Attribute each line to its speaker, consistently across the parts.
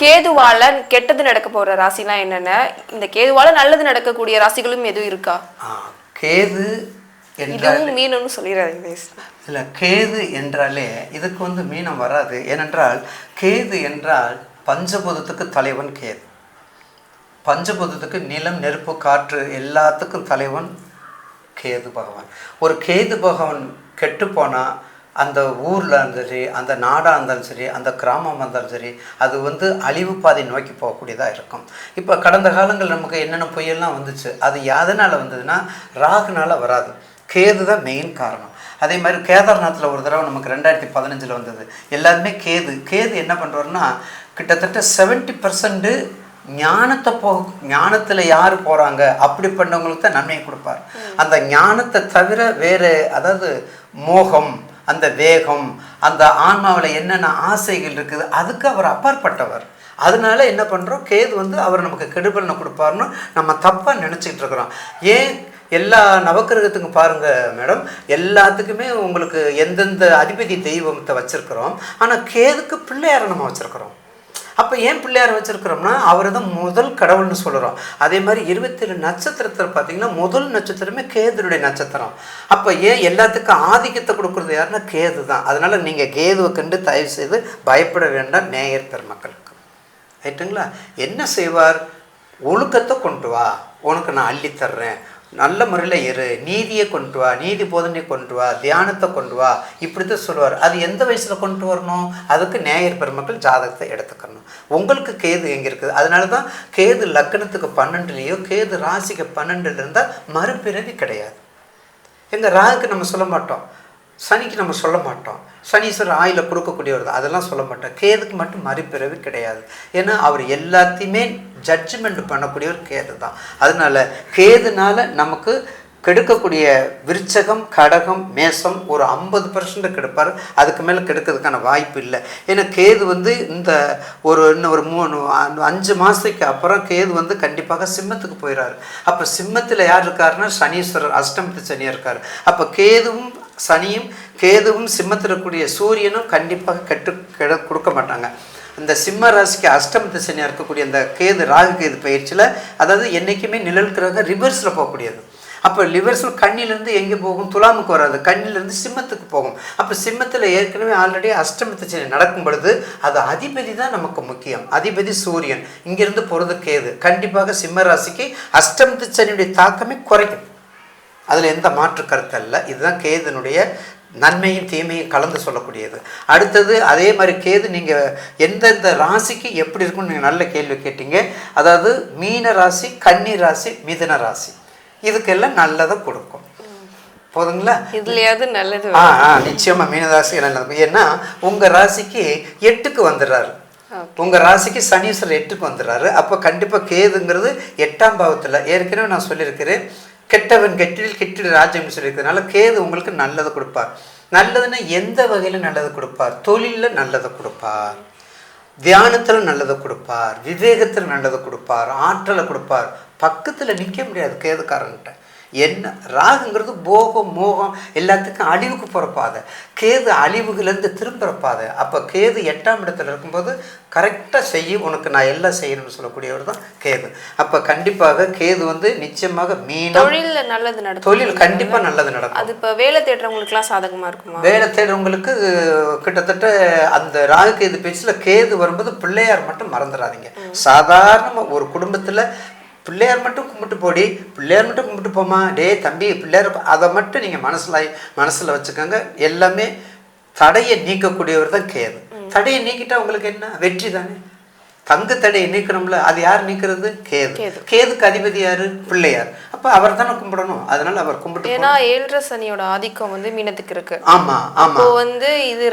Speaker 1: கேதுவால கெட்டது நடக்க போற ராசிலாம் என்னென்ன? இந்த கேதுவால நல்லது நடக்கக்கூடிய ராசிகளும் எதுவும் இருக்கா?
Speaker 2: கேது என்றால்
Speaker 1: இதுவும் மீனும்னு சொல்லிடுறாங்க
Speaker 2: இல்லை கேது என்றாலே இதுக்கு வந்து மீனம் வராது. ஏனென்றால் கேது என்றால் பஞ்சபூதத்துக்கு தலைவன் கேது. பஞ்சபூதத்துக்கு நிலம் நெருப்பு காற்று எல்லாத்துக்கும் தலைவன் கேது பகவான். ஒரு கேது பகவான் கெட்டு போனால் அந்த ஊரில் இருந்தாலும் சரி அந்த நாடாக இருந்தாலும் சரி அந்த கிராமம் இருந்தாலும் சரி அது வந்து அழிவு பாதை நோக்கி போகக்கூடியதாக இருக்கும். இப்போ கடந்த காலங்கள் நமக்கு என்னென்ன புயல்லாம் வந்துச்சு அது எதனால் வந்ததுன்னா ராகுனால வராது. கேது தான் மெயின் காரணம். அதே மாதிரி கேதார்நாத்தில் ஒரு தடவை நமக்கு ரெண்டாயிரத்தி பதினஞ்சில் வந்தது. எல்லாருமே கேது. கேது என்ன பண்ணுவாருன்னா கிட்டத்தட்ட செவன்ட்டி பர்சன்ட்டு ஞானத்தை போ ஞானத்தில் யார் போகிறாங்க அப்படி பண்ணவங்களுக்கு தான் நன்மையை கொடுப்பார். அந்த ஞானத்தை தவிர வேறு அதாவது மோகம் அந்த வேகம் அந்த ஆன்மாவில் என்னென்ன ஆசைகள் இருக்குது அதுக்கு அவர் அப்பாற்பட்டவர். அதனால என்ன பண்ணுறோம் கேது வந்து அவர் நமக்கு கெடுபலனை கொடுப்பாருன்னு நம்ம தப்பாக நினச்சிக்கிட்டு இருக்கிறோம். ஏன்? எல்லா நவக்கிரகத்துக்கும் பாருங்கள் மேடம். எல்லாத்துக்குமே உங்களுக்கு எந்தெந்த அதிபதி தெய்வத்தை வச்சுருக்கிறோம் ஆனால் கேதுக்கு பிள்ளையாரை நம்ம வச்சுருக்கிறோம். அப்போ ஏன் பிள்ளையார் வச்சுருக்கிறோம்னா அவர் தான் முதல் கடவுள்னு சொல்கிறோம் அதே மாதிரி இருபத்தேழு நட்சத்திரத்தில் பார்த்தீங்கன்னா முதல் நட்சத்திரமே கேதுனுடைய நட்சத்திரம். அப்போ ஏன் எல்லாத்துக்கும் ஆதிக்கத்தை கொடுக்குறது யாருன்னா கேது தான். அதனால் நீங்கள் கேதுவை கண்டு தயவு செய்து பயப்பட வேண்டாம் நேயர் பெருமக்களுக்கு. ரைட்டுங்களா என்ன செய்வார்? ஒழுக்கத்தை கொண்டு வா. உனக்கு நான் அள்ளித்தர்றேன். நல்ல முறையில் இரு. நீதியை கொண்டு வா நீதி போதனை கொண்டு வா தியானத்தை கொண்டு வா. இப்படி தான் சொல்லுவார். அது எந்த வயசில் கொண்டு வரணும்? அதுக்கு நேயர் பெருமக்கள் ஜாதகத்தை எடுத்துக்கணும். உங்களுக்கு கேது எங்கே இருக்குது? அதனால தான் கேது லக்னத்துக்கு பன்னெண்டுலேயோ கேது ராசிக்கு பன்னெண்டுல இருந்தால் மறுபிறவி கிடையாது. எங்கள் ராகுக்கு நம்ம சொல்ல மாட்டோம். சனிக்கு நம்ம சொல்ல மாட்டோம். சனீஸ்வரர் ஆயில கொடுக்கக்கூடியவர் தான். அதெல்லாம் சொல்ல மாட்டோம். கேதுக்கு மட்டும் மறுபிறவி கிடையாது. ஏன்னா அவர் எல்லாத்தையுமே ஜட்ஜ்மெண்ட் பண்ணக்கூடியவர் கேது தான். அதனால் கேதுனால நமக்கு கெடுக்கக்கூடிய விருச்சகம் கடகம் மேசம் ஒரு ஐம்பது பர்சன்ட் கெடுப்பார். அதுக்கு மேலே கெடுக்கிறதுக்கான வாய்ப்பு இல்லை. ஏன்னா கேது வந்து இந்த ஒரு இன்னும் ஒரு மூணு அஞ்சு மாதத்துக்கு அப்புறம் கேது வந்து கண்டிப்பாக சிம்மத்துக்கு போயிடாரு அப்போ சிம்மத்தில் யார் இருக்காருன்னா சனீஸ்வரர் அஷ்டமத்து சனியாக இருக்கார். அப்போ கேதுவும் சனியும் கேதுவும் சிம்மத்தில் இருக்கக்கூடிய சூரியனும் கண்டிப்பாக கெட்டு கெட கொடுக்க மாட்டாங்க. இந்த சிம்ம ராசிக்கு அஷ்டமத்து சனியாக இருக்கக்கூடிய அந்த கேது ராகு கேது பயிற்சியில் அதாவது என்றைக்குமே நிழல் கிரகம் ரிவர்ஸில் போகக்கூடியது. அப்போ லிவர்ஸில் கண்ணிலேருந்து எங்கே போகும்? துலாமுக்கு வராது. கண்ணிலேருந்து சிம்மத்துக்கு போகும். அப்போ சிம்மத்தில் ஏற்கனவே ஆல்ரெடி அஷ்டமத்து சனி நடக்கும் பொழுது அது அதிபதி தான் நமக்கு முக்கியம். அதிபதி சூரியன். இங்கேருந்து போகிறது கேது. கண்டிப்பாக சிம்ம ராசிக்கு அஷ்டமத்து சனியுடைய தாக்கமே குறைக்கும். அதில் எந்த மாற்று கருத்து அல்ல. இதுதான் கேதுனுடைய நன்மையும் தீமையும் கலந்து சொல்லக்கூடியது. அடுத்தது அதே மாதிரி கேது நீங்கள் எந்தெந்த ராசிக்கு எப்படி இருக்குன்னு நீங்கள் நல்ல கேள்வி கேட்டீங்க. அதாவது மீன ராசி கன்னி ராசி மிதுன ராசி. இதுக்கெல்லாம் நல்லதை கொடுக்கும். போதுங்களா?
Speaker 1: இதுலயாவது நல்லது
Speaker 2: ஆ ஆ நிச்சயமா மீனராசி நல்லது. ஏன்னா உங்க ராசிக்கு எட்டுக்கு வந்துடுறாரு. உங்க ராசிக்கு சனீஸ்வரர் எட்டுக்கு வந்துடுறாரு. அப்போ கண்டிப்பா கேதுங்கிறது எட்டாம் பாவத்துல. ஏற்கனவே நான் சொல்லியிருக்கிறேன். கெட்டவன் கெட்டில் கெட்டில் ராஜ்யம் சொல்லியிருக்கிறதுனால கேது உங்களுக்கு நல்லதை கொடுப்பார். நல்லதுன்னா எந்த வகையில் நல்லதை கொடுப்பார்? தொழிலில் நல்லதை கொடுப்பார். தியானத்தில் நல்லதை கொடுப்பார். விவேகத்தில் நல்லதை கொடுப்பார். ஆற்றலை கொடுப்பார். பக்கத்தில் நிற்க முடியாது கேதுக்காரன்கிட்ட என்ன ராகுங்கிறது போகம் மோகம் எல்லாத்துக்கும் அழிவுக்கு போகிற பாதை. கேது அழிவுகளிலிருந்து திரும்புகிற பாதை. அப்போ கேது எட்டாம் இடத்துல இருக்கும்போது கரெக்டாக செய்ய உனக்கு நான் எல்லாம் செய்யணும்னு சொல்லக்கூடியவர் தான் கேது. அப்போ கண்டிப்பாக கேது வந்து நிச்சயமாக மீனம்.
Speaker 1: தொழில்ல நல்லது நடக்கும்.
Speaker 2: தொழில் கண்டிப்பாக நல்லது நடக்கும்.
Speaker 1: அது இப்ப வேலை தேடுறவங்களுக்குலாம் சாதகமா இருக்குமா?
Speaker 2: வேலை தேடுறவங்களுக்கு கிட்டத்தட்ட அந்த ராகு கேது பேச்சில் கேது வரும்போது பிள்ளையார் மட்டும் மறந்துடாதீங்க சாதாரணமாக ஒரு குடும்பத்தில் பிள்ளையார் மட்டும் கும்பிட்டு போடி பிள்ளையார் மட்டும் கும்பிட்டு போமா டேய் தம்பி பிள்ளையார் அதை மட்டும் நீங்கள் மனசில் மனசில் வச்சுக்கோங்க. எல்லாமே தடையை நீக்கக்கூடியவர் தான் கேது. தடையை நீக்கிட்டா உங்களுக்கு என்ன? வெற்றி தானே. தங்கு தடையை நீக்கணும்ல அது யார் நீக்கிறது? கேது.
Speaker 1: கேது.
Speaker 2: கேதுக்கு அதிபதி யாரு? பிள்ளையார். அப்போ அவர் தானே கும்பிடணும். அதனால அவர் கும்பிட்டு
Speaker 1: ஏன்னா ஏழரை சனியோட ஆதிக்கம் வந்து மீனத்துக்கு இருக்கு.
Speaker 2: ஆமா ஆமா.
Speaker 1: இப்போ வந்து இது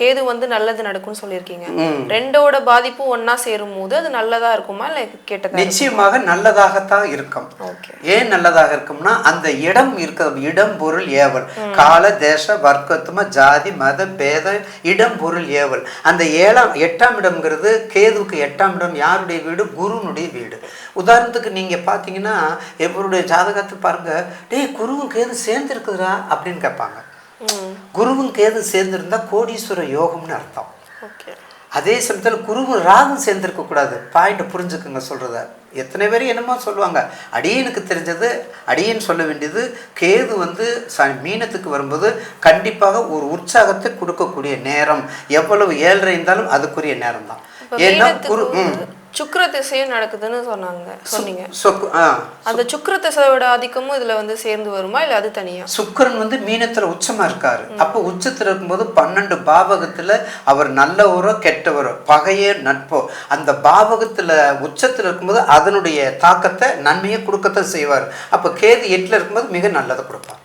Speaker 1: கேது வந்து நல்லது நடக்கும்னு சொல்லியிருக்கீங்க. ரெண்டோட பாதிப்பும் ஒண்ணா சேரும் போது அது நல்லதா இருக்குமா இல்ல கெட்டதா
Speaker 2: நிச்சயமாக நல்லதாகத்தான் இருக்கும்.
Speaker 1: ஓகே.
Speaker 2: ஏன் நல்லதாக இருக்கும்னா அந்த இடம் இருக்க இடம் பொருள் ஏவல். கால தேச வர்க்கத்தும ஜாதி மத பேத இடம் பொருள் ஏவல். அந்த ஏழாம் எட்டாம் இடம்ங்கிறது கேதுவுக்கு எட்டாம் இடம் யாருடைய வீடு? குருனுடைய வீடு. உதாரணத்துக்கு நீங்க பார்த்தீங்கன்னா எவருடைய ஜாதகத்தை பாருங்க. டேய் குருவும் கேது சேர்ந்து இருக்குதுடா அப்படின்னு கேட்பாங்க. குருவும் கேது சேர்ந்திருந்தா கோடீஸ்வர யோகம்னு அர்த்தம்.
Speaker 1: ஓகே.
Speaker 2: அதே சமயத்தில் குருவும் ராகும் சேர்ந்திருக்க கூடாது. பாயிண்ட் புரிஞ்சுக்குங்க சொல்றத. எத்தனை பேர் என்னமோ சொல்லுவாங்க. அடியனுக்கு தெரிஞ்சது அடியன் சொல்ல வேண்டியது கேது வந்து ச மீனத்துக்கு வரும்போது கண்டிப்பாக ஒரு உற்சாகத்தை கொடுக்கக்கூடிய நேரம். எவ்வளவு ஏழ்ரை இருந்தாலும் அதுக்குரிய நேரம் தான் ஏன்னா குரு
Speaker 1: சுக்கிர திசையும் நடக்குதுன்னு சொன்னாங்க சொன்னீங்க. அந்த சுக்கிர திசையோட ஆதிக்கமும் இதுல வந்து சேர்ந்து வருமா இல்ல அது தனியா?
Speaker 2: சுக்கிரன் வந்து மீனத்துல உச்சமா இருக்காரு. அப்போ உச்சத்துல இருக்கும்போது பன்னெண்டு பாவகத்துல அவர் நல்லவரோ கெட்டவரோ பகையோ நட்போ அந்த பாவகத்துல உச்சத்துல இருக்கும்போது அதனுடைய தாக்கத்தை நன்மையை கொடுக்கத்தான் செய்வார். அப்போ கேது எட்டுல இருக்கும்போது மிக நல்லதை கொடுப்பார்.